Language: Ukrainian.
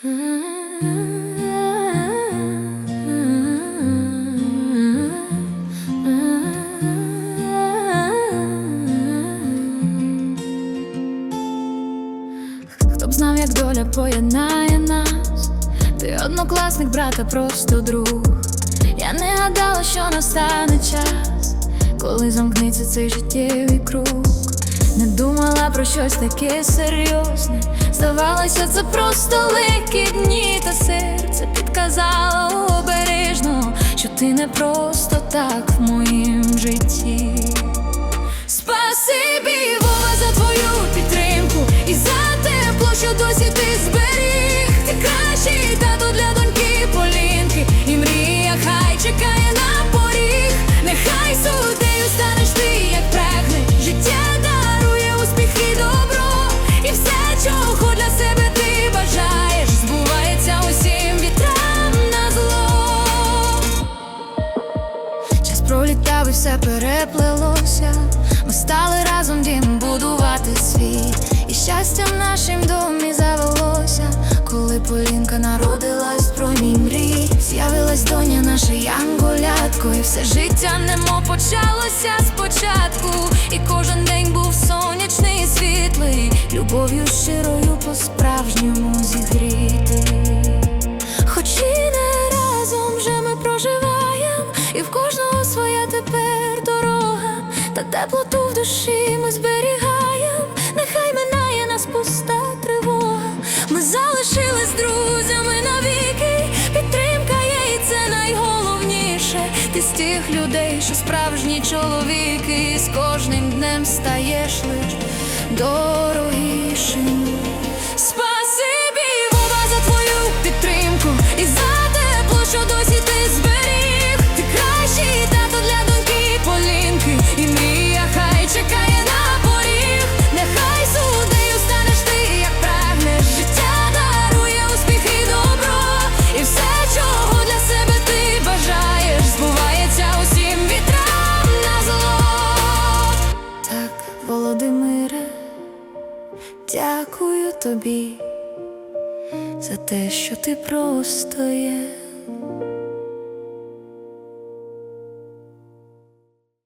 Хто б знав, як доля поєднає нас, ти однокласник, брата, просто друг. Я не гадала, що настане час, коли замкнеться цей життєвий круг. Не думала про щось таке серйозне. Здавалося, це просто легкі дні, та серце підказало обережно, що ти не просто так в моїм житті. Спасибі, Вова, за твою підтримку і за тепло, що досі ти зберіг. Ти кращий тато для доньки Полінки, і мрія хай чекає пролітав все переплелося. Ми стали разом дім будувати світ. І щастя в нашім домі завелося. Коли Полінка народилась про мій мрій, з'явилась доня наша янголятко, і все життя немо почалося спочатку. І кожен день був сонячний і світлий, любов'ю щирою по-справжньому зігрітий. Хоч і не разом вже ми проживаєм, і в дорога, та теплоту в душі ми зберігаємо, нехай минає нас пуста тривога. Ми залишились друзями навіки, підтримка є, і це найголовніше. Ти з тих людей, що справжні чоловіки, з кожним днем стаєш лиш дорогішим. Тобі за те, що ти просто є.